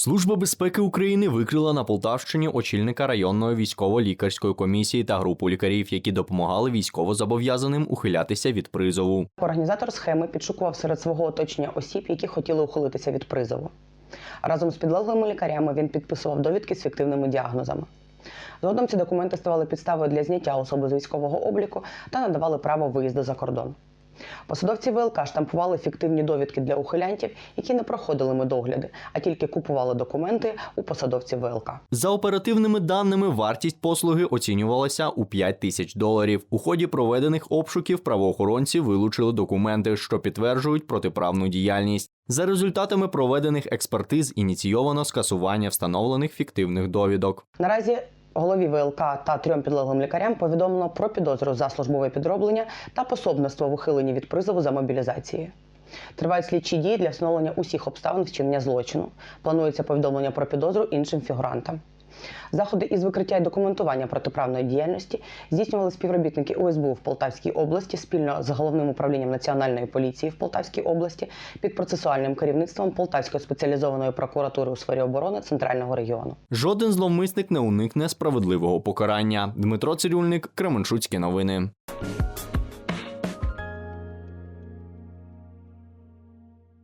Служба безпеки України викрила на Полтавщині очільника районної військово-лікарської комісії та групу лікарів, які допомагали військовозобов'язаним ухилятися від призову. Організатор схеми підшукував серед свого оточення осіб, які хотіли ухилитися від призову. Разом з підлеглими лікарями він підписував довідки з фіктивними діагнозами. Згодом ці документи ставали підставою для зняття особи з військового обліку та надавали право виїзду за кордон. Посадовці ВЛК штампували фіктивні довідки для ухилянтів, які не проходили медогляди, а тільки купували документи у посадовців ВЛК. За оперативними даними, вартість послуги оцінювалася у 5 тисяч доларів. У ході проведених обшуків правоохоронці вилучили документи, що підтверджують протиправну діяльність. За результатами проведених експертиз ініційовано скасування встановлених фіктивних довідок. Наразі голові ВЛК та трьом підлеглим лікарям повідомлено про підозру за службове підроблення та пособництво в ухиленні від призову за мобілізацією. Тривають слідчі дії для встановлення усіх обставин вчинення злочину. Планується повідомлення про підозру іншим фігурантам. Заходи із викриття і документування протиправної діяльності здійснювали співробітники УСБУ в Полтавській області спільно з головним управлінням національної поліції в Полтавській області під процесуальним керівництвом Полтавської спеціалізованої прокуратури у сфері оборони центрального регіону. Жоден зловмисник не уникне справедливого покарання. Дмитро Цирюльник, Кременчуцькі новини.